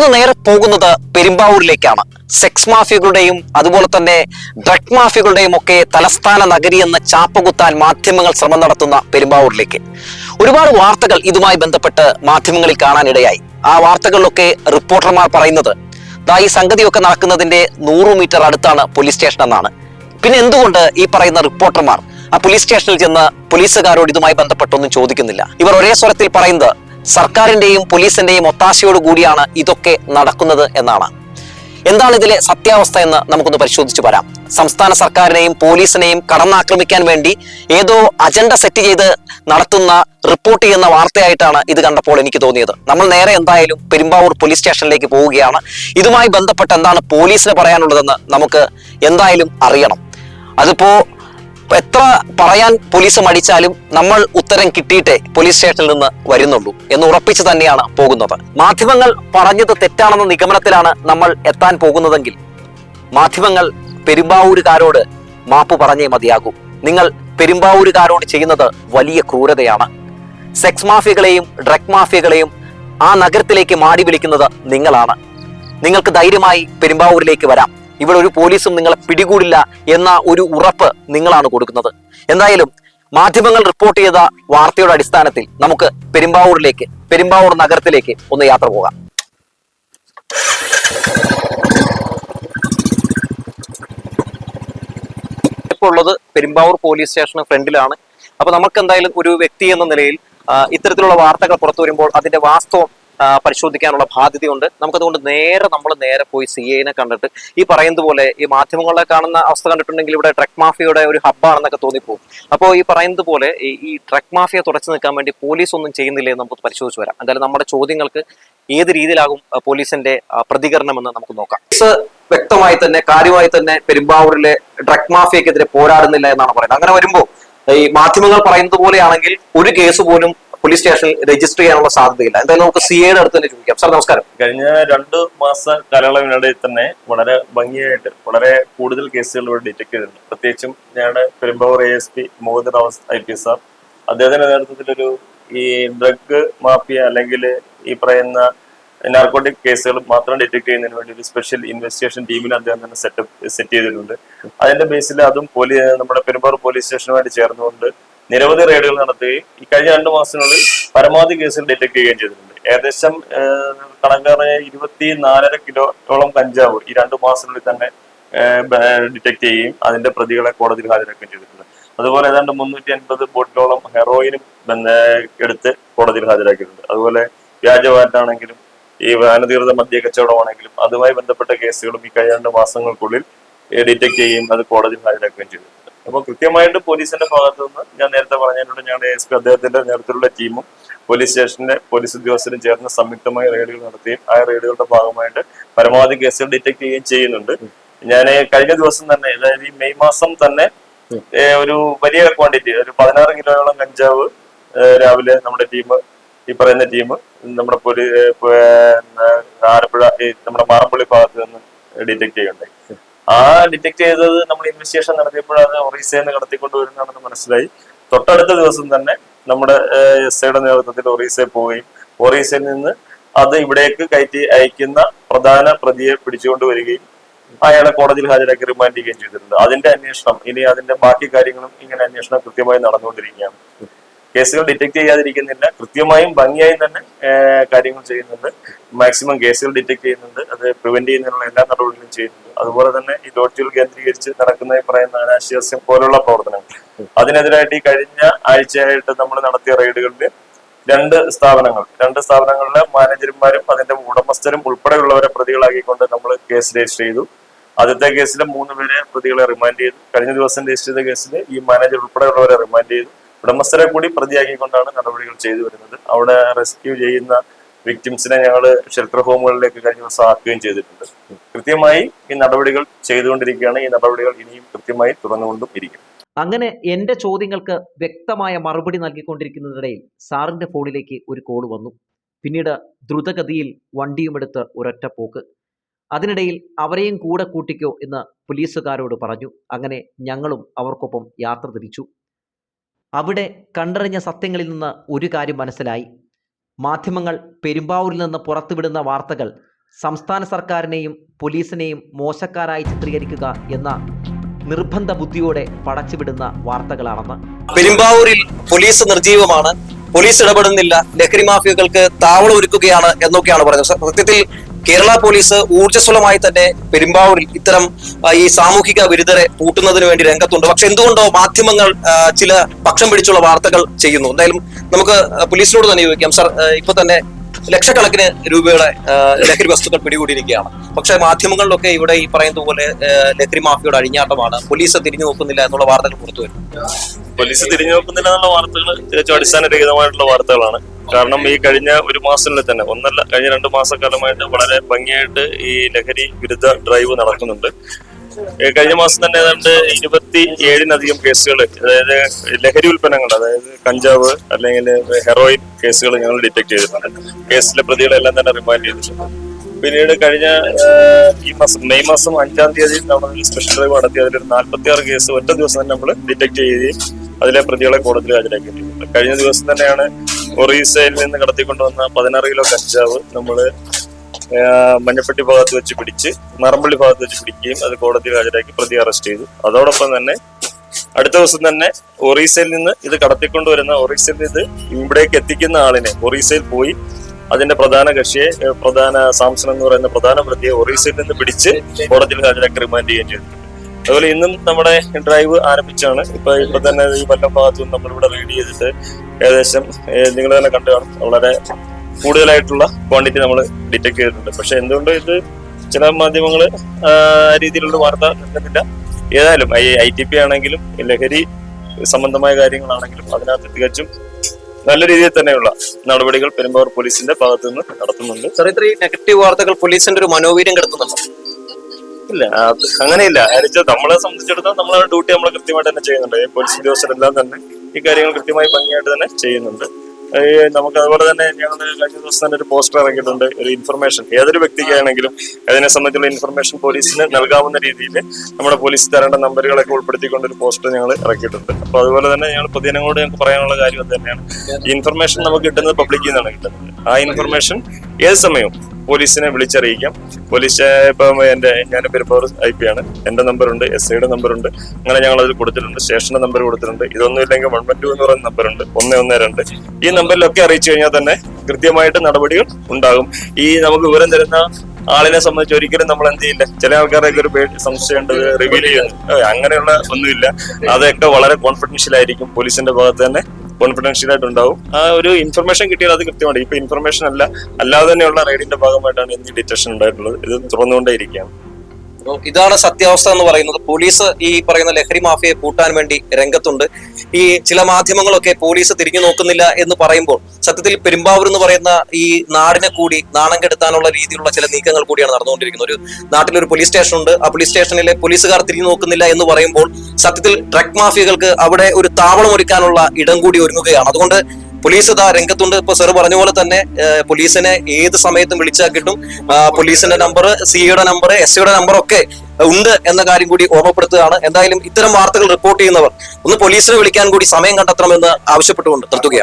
നമ്മളിന്ന് നേരെ പോകുന്നത് പെരുമ്പാവൂരിലേക്കാണ്. സെക്സ് മാഫിയകളുടെയും അതുപോലെ തന്നെ ഡ്രഗ് മാഫിയകളുടെയും ഒക്കെ തലസ്ഥാന നഗരി എന്ന് ചാപ്പകുത്താൻ മാധ്യമങ്ങൾ ശ്രമം നടത്തുന്ന പെരുമ്പാവൂരിലേക്ക്. ഒരുപാട് വാർത്തകൾ ഇതുമായി ബന്ധപ്പെട്ട് മാധ്യമങ്ങളിൽ കാണാനിടയായി. ആ വാർത്തകളിലൊക്കെ റിപ്പോർട്ടർമാർ പറയുന്നത് ദാ ഈ സംഗതിയൊക്കെ നടക്കുന്നതിന്റെ നൂറ് മീറ്റർ അടുത്താണ് പോലീസ് സ്റ്റേഷൻ എന്നാണ്. പിന്നെ എന്തുകൊണ്ട് ഈ പറയുന്ന റിപ്പോർട്ടർമാർ ആ പോലീസ് സ്റ്റേഷനിൽ ചെന്ന് പോലീസുകാരോട് ഇതുമായി ബന്ധപ്പെട്ടൊന്നും ചോദിക്കുന്നില്ല? ഇവർ ഒരേ സ്വരത്തിൽ പറയുന്നത് സർക്കാരിന്റെയും പോലീസിന്റെയും ഒത്താശയോട് കൂടിയാണ് ഇതൊക്കെ നടക്കുന്നത് എന്നാണ്. എന്താണ് ഇതിലെ സത്യാവസ്ഥ എന്ന് നമുക്കൊന്ന് പരിശോധിച്ചു വരാം. സംസ്ഥാന സർക്കാരിനെയും പോലീസിനെയും കടന്നാക്രമിക്കാൻ വേണ്ടി ഏതോ അജണ്ട സെറ്റ് ചെയ്ത് നടത്തുന്ന റിപ്പോർട്ട് ചെയ്യുന്ന വാർത്തയായിട്ടാണ് ഇത് കണ്ടപ്പോൾ എനിക്ക് തോന്നിയത്. നമ്മൾ നേരെ എന്തായാലും പെരുമ്പാവൂർ പോലീസ് സ്റ്റേഷനിലേക്ക് പോവുകയാണ്. ഇതുമായി ബന്ധപ്പെട്ട് എന്താണ് പോലീസിന് പറയാനുള്ളതെന്ന് നമുക്ക് എന്തായാലും അറിയണം. അതിപ്പോ എത്ര പറയാൻ പോലീസ് മടിച്ചാലും നമ്മൾ ഉത്തരം കിട്ടിയിട്ടേ പോലീസ് സ്റ്റേഷനിൽ നിന്ന് വരുന്നുള്ളൂ എന്ന് ഉറപ്പിച്ചു തന്നെയാണ് പോകുന്നത്. മാധ്യമങ്ങൾ പറഞ്ഞത് തെറ്റാണെന്ന നിഗമനത്തിലാണ് നമ്മൾ എത്താൻ പോകുന്നതെങ്കിൽ മാധ്യമങ്ങൾ പെരുമ്പാവൂരുകാരോട് മാപ്പ് പറഞ്ഞേ മതിയാകൂ. നിങ്ങൾ പെരുമ്പാവൂരുകാരോട് ചെയ്യുന്നത് വലിയ ക്രൂരതയാണ്. സെക്സ് മാഫിയകളെയും ഡ്രഗ് മാഫിയകളെയും ആ നഗരത്തിലേക്ക് മാടി വിളിക്കുന്നത് നിങ്ങളാണ്. നിങ്ങൾക്ക് ധൈര്യമായി പെരുമ്പാവൂരിലേക്ക് വരാം. ഇവിടെ ഒരു പോലീസും നിങ്ങളെ പിടികൂടില്ല എന്ന ഒരു ഉറപ്പ് നിങ്ങളാണ് കൊടുക്കുന്നത്. എന്തായാലും മാധ്യമങ്ങൾ റിപ്പോർട്ട് ചെയ്ത വാർത്തയുടെ അടിസ്ഥാനത്തിൽ നമുക്ക് പെരുമ്പാവൂരിലേക്ക് പെരുമ്പാവൂർ നഗരത്തിലേക്ക് ഒന്ന് യാത്ര പോകാം. ഇപ്പോൾ ഉള്ളത് പെരുമ്പാവൂർ പോലീസ് സ്റ്റേഷന് ഫ്രണ്ടിലാണ്. അപ്പൊ നമുക്ക് എന്തായാലും ഒരു വ്യക്തി എന്ന നിലയിൽ ഇത്തരത്തിലുള്ള വാർത്തകൾ പുറത്തു വരുമ്പോൾ അതിന്റെ വാസ്തവം പരിശോധിക്കാനുള്ള ബാധ്യതയുണ്ട്. നമുക്കതുകൊണ്ട് നേരെ നമ്മൾ നേരെ പോയി സി ഐനെ കണ്ടിട്ട് ഈ പറയുന്നത് പോലെ ഈ മാധ്യമങ്ങളെ കാണുന്ന അവസ്ഥ കണ്ടിട്ടുണ്ടെങ്കിൽ ഇവിടെ ട്രക്ക് മാഫിയയുടെ ഒരു ഹബ്ബാണെന്നൊക്കെ തോന്നിപ്പോകും അപ്പോൾ ഈ പറയുന്നത് പോലെ ഈ- ട്രക്ക് മാഫിയ തുടച്ചു നിൽക്കാൻ വേണ്ടി പോലീസ് ഒന്നും ചെയ്യുന്നില്ലേ എന്ന് നമുക്ക് പരിശോധിച്ച് വരാം. എന്തായാലും നമ്മുടെ ചോദ്യങ്ങൾക്ക് ഏത് രീതിയിലാകും പോലീസിന്റെ പ്രതികരണമെന്ന് നമുക്ക് നോക്കാം. വ്യക്തമായി തന്നെ കാര്യമായി തന്നെ പെരുമ്പാവൂരിലെ ഡ്രഗ് മാഫിയക്കെതിരെ പോരാടുന്നില്ല എന്നാണ് പറയുന്നത്. അങ്ങനെ വരുമ്പോൾ ഈ മാധ്യമങ്ങൾ പറയുന്നത് പോലെയാണെങ്കിൽ ഒരു കേസ് പോലും പോലീസ് സ്റ്റേഷനിൽ രജിസ്റ്റർ ചെയ്യാനുള്ള സാധ്യതയില്ല. എന്തായാലും നമുക്ക് സി എയുടെ അടുത്ത് തന്നെ ചോദിക്കാം. സാർ നമസ്കാരം. കഴിഞ്ഞ രണ്ട് മാസ കാലയളവിനിടയിൽ തന്നെ വളരെ ഭംഗിയായിട്ട് വളരെ കൂടുതൽ കേസുകൾ ഇവിടെ ഡിറ്റക്ട് ചെയ്തിട്ടുണ്ട്. പ്രത്യേകിച്ചും ഞങ്ങളുടെ Perumbavoor A S P Muhammad Rawas I P sir. അദ്ദേഹത്തിന്റെ നേതൃത്വത്തിലൊരു ഈ ഡ്രഗ് മാഫിയ അല്ലെങ്കിൽ ഈ പറയുന്ന നാർക്കോട്ടിക് കേസുകൾ മാത്രം ഡിറ്റക്ട് ചെയ്യുന്നതിന് വേണ്ടി ഒരു സ്പെഷ്യൽ ഇൻവെസ്റ്റിഗേഷൻ ടീമിനെ അദ്ദേഹം തന്നെ സെറ്റപ്പ് സെറ്റ് ചെയ്തിട്ടുണ്ട്. അതിന്റെ ബേസിൽ അതും പോലീസ് നമ്മുടെ പെരുമ്പാവൂർ പോലീസ് സ്റ്റേഷനുമായിട്ട് ചേർന്നുകൊണ്ട് നിരവധി റെയ്ഡുകൾ നടത്തുകയും ഈ കഴിഞ്ഞ രണ്ട് മാസത്തിനുള്ളിൽ പരമാവധി കേസുകൾ ഡിറ്റക്ട് ചെയ്യുകയും ചെയ്തിട്ടുണ്ട്. ഏകദേശം കണക്കാറ് ഇരുപത്തി നാലര കിലോയോളം കഞ്ചാവ് ഈ രണ്ട് മാസത്തിനുള്ളിൽ തന്നെ ഡിറ്റക്ട് ചെയ്യുകയും അതിന്റെ പ്രതികളെ കോടതിയിൽ ഹാജരാക്കുകയും ചെയ്തിട്ടുണ്ട്. അതുപോലെ ഏതാണ്ട് മുന്നൂറ്റി അൻപത് ബോട്ടിലോളം ഹെറോയിനും എടുത്ത് കോടതിയിൽ ഹാജരാക്കിയിട്ടുണ്ട്. അതുപോലെ വ്യാജവാറ്റാണെങ്കിലും ഈ അനധികൃത മദ്യ കച്ചവടമാണെങ്കിലും അതുമായി ബന്ധപ്പെട്ട കേസുകളും ഈ കഴിഞ്ഞ രണ്ട് മാസങ്ങൾക്കുള്ളിൽ ഡിറ്റക്ട് ചെയ്യുകയും അത് കോടതിയിൽ ഹാജരാക്കുകയും ചെയ്തിട്ടുണ്ട്. അപ്പോൾ കൃത്യമായിട്ട് പോലീസിന്റെ ഭാഗത്തു നിന്ന് ഞാൻ നേരത്തെ പറഞ്ഞതിനോട് ഞങ്ങളുടെ എസ് പി അദ്ദേഹത്തിന്റെ നേതൃത്വത്തിലുള്ള ടീമും പോലീസ് സ്റ്റേഷന്റെ പോലീസ് ഉദ്യോഗസ്ഥരും ചേർന്ന് സംയുക്തമായി റെയ്ഡുകൾ നടത്തുകയും ആ റെയ്ഡുകളുടെ ഭാഗമായിട്ട് പരമാവധി കേസുകൾ ഡിറ്റക്ട് ചെയ്യുകയും ചെയ്യുന്നുണ്ട്. ഞാൻ കഴിഞ്ഞ ദിവസം തന്നെ അതായത് ഈ മെയ് മാസം തന്നെ ഒരു വലിയ ക്വാണ്ടിറ്റി ഒരു പതിനാറ് കിലോയോളം കഞ്ചാവ് രാവിലെ നമ്മുടെ ടീം ഈ പറയുന്ന ടീം നമ്മുടെ പോലീസ് ആലപ്പുഴ നമ്മുടെ മാറപ്പള്ളി ഭാഗത്ത് നിന്ന് ഡിറ്റക്ട് ചെയ്യുണ്ടായി ആ ഡിറ്റക്ട് ചെയ്തത് നമ്മൾ ഇൻവെസ്റ്റിഗേഷൻ നടത്തിയപ്പോഴാണ് ഒറീസയിൽ കടത്തിക്കൊണ്ട് വരുന്നതാണെന്ന് മനസ്സിലായി. തൊട്ടടുത്ത ദിവസം തന്നെ നമ്മുടെ എസ് ഐയുടെ നേതൃത്വത്തിൽ ഒറീസയിൽ പോവുകയും ഒറീസയിൽ നിന്ന് അത് ഇവിടേക്ക് കയറ്റി അയക്കുന്ന പ്രധാന പ്രതിയെ പിടിച്ചുകൊണ്ട് വരികയും അയാളെ കോടതിയിൽ ഹാജരാക്കി റിമാൻഡ് ചെയ്യുകയും ചെയ്തിട്ടുണ്ട്. അതിന്റെ അന്വേഷണം ഇനി അതിന്റെ ബാക്കി കാര്യങ്ങളും ഇങ്ങനെ അന്വേഷണം കൃത്യമായി നടന്നുകൊണ്ടിരിക്കുകയാണ്. കേസുകൾ ഡിറ്റക്ട് ചെയ്യാതിരിക്കുന്നില്ല. കൃത്യമായും ഭംഗിയായും തന്നെ കാര്യങ്ങൾ ചെയ്യുന്നുണ്ട്. മാക്സിമം കേസുകൾ ഡിറ്റക്ട് ചെയ്യുന്നുണ്ട്. അത് പ്രിവെന്റ് ചെയ്യുന്നതിനുള്ള എല്ലാ നടപടികളും ചെയ്യുന്നുണ്ട്. അതുപോലെ തന്നെ ഈ ലോഡ്ജുകൾ കേന്ദ്രീകരിച്ച് നടക്കുന്ന ഈ പറയുന്ന അനാശാസ്യം പോലുള്ള പ്രവർത്തനങ്ങൾ. അതിനെതിരായിട്ട് ഈ കഴിഞ്ഞ ആഴ്ചയായിട്ട് നമ്മൾ നടത്തിയ റെയ്ഡുകളിൽ രണ്ട് സ്ഥാപനങ്ങൾ രണ്ട് സ്ഥാപനങ്ങളിലെ മാനേജർമാരും അതിന്റെ ഉടമസ്ഥരും ഉൾപ്പെടെയുള്ളവരെ പ്രതികളാക്കിക്കൊണ്ട് നമ്മൾ കേസ് രജിസ്റ്റർ ചെയ്തു. ആദ്യത്തെ കേസിൽ മൂന്ന് പേരെ പ്രതികളെ റിമാൻഡ് ചെയ്തു. കഴിഞ്ഞ ദിവസം രജിസ്റ്റർ ചെയ്ത കേസിൽ ഈ മാനേജർ ഉൾപ്പെടെയുള്ളവരെ റിമാൻഡ് ചെയ്തു. ഉടമസ്ഥരെ കൂടി പ്രതിയാക്കിക്കൊണ്ടാണ് നടപടികൾ ചെയ്തു വരുന്നത്. അവിടെ റെസ്ക്യൂ ചെയ്യുന്ന വിക്ടിംസിനെ ഞങ്ങൾ ഷെൽട്ടർ ഹോമുകളിലേക്ക് കഴിഞ്ഞ ദിവസം ആക്കുകയും ചെയ്തിട്ടുണ്ട്. കൃത്യമായി ഈ നടപടികൾ ചെയ്തുകൊണ്ടിരിക്കുകയാണ്. ഈ നടപടികൾ ഇനിയും കൃത്യമായി തുറന്നുകൊണ്ടും ഇരിക്കും. അങ്ങനെ എന്റെ ചോദ്യങ്ങൾക്ക് വ്യക്തമായ മറുപടി നൽകിക്കൊണ്ടിരിക്കുന്നതിനിടയിൽ സാറിന്റെ ഫോണിലേക്ക് ഒരു കോൾ വന്നു. പിന്നീട് ദ്രുതഗതിയിൽ വണ്ടിയുമെടുത്ത് ഒരൊറ്റ പോക്ക്. അതിനിടയിൽ അവരെയും കൂടെ കൂട്ടിക്കോ എന്ന് പോലീസുകാരോട് പറഞ്ഞു. അങ്ങനെ ഞങ്ങളും അവർക്കൊപ്പം യാത്ര തിരിച്ചു. അവിടെ കണ്ടറിഞ്ഞ സത്യങ്ങളിൽ നിന്ന് ഒരു കാര്യം മനസ്സിലായി. മാധ്യമങ്ങൾ പെരുമ്പാവൂരിൽ നിന്ന് പുറത്തുവിടുന്ന വാർത്തകൾ സംസ്ഥാന സർക്കാരിനെയും പോലീസിനെയും മോശക്കാരായി ചിത്രീകരിക്കുക എന്ന നിർബന്ധ ബുദ്ധിയോടെ പടച്ചുവിടുന്ന വാർത്തകളാണെന്ന്. പെരുമ്പാവൂരിൽ പോലീസ് നിർജീവമാണ്. പോലീസ് ഇടപെടുന്നില്ല. ലഹരി മാഫിയകൾക്ക് താവളം ഒരുക്കുകയാണ് എന്നൊക്കെയാണ് പറഞ്ഞത് സത്യത്തിൽ കേരള പോലീസ് ഊർജസ്വലമായി തന്നെ പെരുമ്പാവൂരിൽ ഇത്തരം ഈ സാമൂഹിക വിരുദ്ധരെ പൂട്ടുന്നതിന് വേണ്ടി രംഗത്തുണ്ട്. പക്ഷെ എന്തുകൊണ്ടോ മാധ്യമങ്ങൾ ചില പക്ഷം പിടിച്ചുള്ള വാർത്തകൾ ചെയ്യുന്നു. എന്തായാലും നമുക്ക് പോലീസിനോട് തന്നെ ചോദിക്കാം. സർ ഇപ്പൊ തന്നെ ലക്ഷക്കണക്കിന് രൂപയുടെ ലഹരി വസ്തുക്കൾ പിടികൂടിയിരിക്കുകയാണ്. പക്ഷെ മാധ്യമങ്ങളിലൊക്കെ ഇവിടെ ഈ പറയുന്ന പോലെ ലഹരി മാഫിയുടെ അഴിഞ്ഞാട്ടമാണ്. പോലീസ് തിരിഞ്ഞു നോക്കുന്നില്ല എന്നുള്ള വാർത്തകൾ പുറത്തു വരും പോലീസ് തിരിഞ്ഞു നോക്കുന്നില്ല എന്നുള്ള വാർത്തകൾ തികച്ചും അടിസ്ഥാനരഹിതമായിട്ടുള്ള വാർത്തകളാണ്. കാരണം ഈ കഴിഞ്ഞ ഒരു മാസത്തിനുള്ളിൽ തന്നെ ഒന്നല്ല കഴിഞ്ഞ രണ്ട് മാസക്കാലമായിട്ട് വളരെ ഭംഗിയായിട്ട് ഈ ലഹരി വിരുദ്ധ ഡ്രൈവ് നടക്കുന്നുണ്ട്. കഴിഞ്ഞ മാസം തന്നെ ഏതാണ്ട് ഇരുപത്തി ഏഴിനധികം കേസുകൾ അതായത് ലഹരി ഉൽപ്പന്നങ്ങൾ അതായത് കഞ്ചാവ് അല്ലെങ്കിൽ ഹെറോയിൻ കേസുകൾ ഞങ്ങൾ ഡിറ്റക്ട് ചെയ്തിട്ടുണ്ട്. കേസിലെ പ്രതികളെല്ലാം തന്നെ റിമാൻഡ് ചെയ്തിട്ടുണ്ട്. പിന്നീട് കഴിഞ്ഞ ഈ മാസം മെയ് മാസം അഞ്ചാം തീയതി നമ്മൾ സ്പെഷ്യൽ ഡ്രൈവ് നടത്തി അതിലൊരു നാൽപ്പത്തി ആറ് കേസ് ഒറ്റ ദിവസം തന്നെ നമ്മൾ ഡിറ്റക്ട് ചെയ്യുകയും അതിലെ പ്രതികളെ കോടതിയിൽ ഹാജരാക്കിയിട്ടുണ്ട്. കഴിഞ്ഞ ദിവസം തന്നെയാണ് ഒറീസയിൽ നിന്ന് കടത്തിക്കൊണ്ടുവന്ന പതിനാറ് കിലോ കഞ്ചാവ് നമ്മൾ മഞ്ഞപ്പെട്ടി ഭാഗത്ത് വെച്ച് പിടിച്ച് മറമ്പള്ളി ഭാഗത്ത് വെച്ച് പിടിക്കുകയും അത് കോടതിയിൽ ഹാജരാക്കി പ്രതി അറസ്റ്റ് ചെയ്തു. അതോടൊപ്പം തന്നെ അടുത്ത ദിവസം തന്നെ ഒറീസയിൽ നിന്ന് ഇത് കടത്തിക്കൊണ്ടുവരുന്ന ഒറീസയിൽ നിന്ന് ഇവിടേക്ക് എത്തിക്കുന്ന ആളിനെ ഒറീസയിൽ പോയി അതിന്റെ പ്രധാന കക്ഷിയെ പ്രധാന സാംസൺ എന്ന് പറയുന്ന പ്രധാന പ്രതിയെ ഒറീസയിൽ നിന്ന് പിടിച്ച് കോടതിയിൽ ഹാജരാക്കി റിമാൻഡ് ചെയ്യുകയും ചെയ്തിട്ടുണ്ട് അതുപോലെ ഇന്നും നമ്മുടെ ഡ്രൈവ് ആരംഭിച്ചാണ്. ഇപ്പൊ ഇപ്പൊ തന്നെ ഈ കൊല്ലം ഭാഗത്തു നമ്മൾ ഇവിടെ റീഡ് ചെയ്തിട്ട് ഏകദേശം നിങ്ങൾ തന്നെ കണ്ടു കാണും. വളരെ കൂടുതലായിട്ടുള്ള ക്വാണ്ടിറ്റി നമ്മൾ ഡിറ്റക്ട് ചെയ്തിട്ടുണ്ട്. പക്ഷെ എന്തുകൊണ്ട് ഇത് ചില മാധ്യമങ്ങൾ ആ രീതിയിലുള്ള വാർത്ത നൽകുന്നില്ല ഏതായാലും ഐ ഐ ടി പി ആണെങ്കിലും ലഹരി സംബന്ധമായ കാര്യങ്ങളാണെങ്കിലും അതിനകത്ത് തികച്ചും നല്ല രീതിയിൽ തന്നെയുള്ള നടപടികൾ പെരുമ്പാവൂർ പോലീസിന്റെ ഭാഗത്തുനിന്ന് നടത്തുന്നുണ്ട്. സാർ നെഗറ്റീവ് വാർത്തകൾ പോലീസിന്റെ ഒരു മനോവീര്യം കെടുത്തുന്നുണ്ട് ഇല്ല അങ്ങനെയില്ല. നമ്മളെ സംബന്ധിച്ചിടത്തോളം നമ്മളെ ഡ്യൂട്ടി നമ്മൾ കൃത്യമായിട്ട് തന്നെ ചെയ്യുന്നുണ്ട്. പോലീസ് ഉദ്യോഗസ്ഥരെല്ലാം തന്നെ ഈ കാര്യങ്ങൾ കൃത്യമായി ഭംഗിയായിട്ട് തന്നെ ചെയ്യുന്നുണ്ട്. നമുക്ക് അതുപോലെ തന്നെ ഞങ്ങൾ കഴിഞ്ഞ ദിവസം തന്നെ ഒരു പോസ്റ്റർ ഇറങ്ങിയിട്ടുണ്ട്. ഒരു ഇൻഫർമേഷൻ ഏതൊരു വ്യക്തിക്കാണെങ്കിലും അതിനെ സംബന്ധിച്ചുള്ള ഇൻഫർമേഷൻ പോലീസിന് നൽകാവുന്ന രീതിയിൽ നമ്മുടെ പോലീസ് തരേണ്ട നമ്പറുകളൊക്കെ ഉൾപ്പെടുത്തിക്കൊണ്ട് ഒരു പോസ്റ്റർ ഞങ്ങൾ ഇറക്കിയിട്ടുണ്ട്. അപ്പൊ അതുപോലെ തന്നെ ഞങ്ങൾ പൊതുജനങ്ങളോട് ഞങ്ങൾക്ക് പറയാനുള്ള കാര്യം തന്നെയാണ്. ഇൻഫർമേഷൻ നമുക്ക് കിട്ടുന്നത് പബ്ലിക്കിൽ നിന്നാണ് കിട്ടുന്നത്. ആ ഇൻഫർമേഷൻ ഏത് സമയവും പോലീസിനെ വിളിച്ചറിയിക്കാം. പോലീസ് ഇപ്പം എന്റെ ഞാൻ പെരുമ്പാവൂർ ഐ പി ആണ്. എന്റെ നമ്പറുണ്ട് എസ് ഐയുടെ നമ്പറുണ്ട്. അങ്ങനെ ഞങ്ങൾ അതിൽ കൊടുത്തിട്ടുണ്ട്. സ്റ്റേഷന്റെ നമ്പർ കൊടുത്തിട്ടുണ്ട്. ഇതൊന്നും ഇല്ലെങ്കിൽ വൺ വൺ ടു എന്ന് പറയുന്ന നമ്പറുണ്ട്. ഒന്ന് ഒന്ന് രണ്ട്. ഈ നമ്പറിലൊക്കെ അറിയിച്ചു കഴിഞ്ഞാൽ തന്നെ കൃത്യമായിട്ട് നടപടികൾ ഉണ്ടാകും. ഈ നമുക്ക് വിവരം തരുന്ന ആളിനെ സംബന്ധിച്ച് ഒരിക്കലും നമ്മൾ എന്ത് ചെയ്യില്ല. ചില ആൾക്കാരൊക്കെ ഒരു പേടി സംശയമുണ്ട് റിവീൽ ചെയ്യുന്നു. അങ്ങനെയുള്ള ഒന്നുമില്ല. അതൊക്കെ വളരെ കോൺഫിഡൻഷ്യൽ ആയിരിക്കും. പോലീസിന്റെ ഭാഗത്ത് തന്നെ കോൺഫിഡൻഷ്യൽ ആയിട്ട് ഉണ്ടാവും ആ ഒരു ഇൻഫർമേഷൻ കിട്ടിയാൽ അത് കൃത്യമാണ് ഇപ്പൊ ഇൻഫർമേഷൻ അല്ല. അല്ലാതെ തന്നെയുള്ള റൈഡിന്റെ ഭാഗമായിട്ടാണ് ഇന്ന് ഡിറ്റക്ഷൻ ഉണ്ടായിട്ടുള്ളത്. ഇത് തുറന്നുകൊണ്ടേയിരിക്കുകയാണ്. ഇതാണ് സത്യാവസ്ഥ എന്ന് പറയുന്നത്. പോലീസ് ഈ പറയുന്ന ലഹരി മാഫിയയെ പൂട്ടാൻ വേണ്ടി രംഗത്തുണ്ട്. ഈ ചില മാധ്യമങ്ങളൊക്കെ പോലീസ് തിരിഞ്ഞു നോക്കുന്നില്ല എന്ന് പറയുമ്പോൾ സത്യത്തിൽ പെരുമ്പാവൂർ എന്ന് പറയുന്ന ഈ നാടിനെ കൂടി നാണം കെടുത്താനുള്ള രീതിയിലുള്ള ചില നീക്കങ്ങൾ കൂടിയാണ് നടന്നുകൊണ്ടിരിക്കുന്നത്. ഒരു നാട്ടിലൊരു പോലീസ് സ്റ്റേഷൻ ഉണ്ട്. ആ പോലീസ് സ്റ്റേഷനിലെ പോലീസുകാർ തിരിഞ്ഞു നോക്കുന്നില്ല എന്ന് പറയുമ്പോൾ സത്യത്തിൽ ഡ്രഗ് മാഫിയകൾക്ക് അവിടെ ഒരു താവളം ഒരുക്കാനുള്ള ഇടം കൂടി ഒരുങ്ങുകയാണ്. അതുകൊണ്ട് പോലീസ് ഇതാ രംഗത്തുണ്ട്. ഇപ്പൊ സാർ പറഞ്ഞ പോലെ തന്നെ പോലീസിനെ ഏത് സമയത്തും വിളിച്ചാൽ കിട്ടും. പോലീസിന്റെ നമ്പർ സിയുടെ നമ്പർ എസ് സിയുടെ നമ്പർ ഒക്കെ ഉണ്ട് എന്ന കാര്യം കൂടി ഓർമ്മപ്പെടുത്തുകയാണ്. എന്തായാലും ഇത്തരം വാർത്തകൾ റിപ്പോർട്ട് ചെയ്യുന്നവർ ഒന്ന് പോലീസിനെ വിളിക്കാൻ കൂടി സമയം കണ്ടെത്തണമെന്ന് ആവശ്യപ്പെട്ടുകൊണ്ട് നിർത്തുകയാണ്.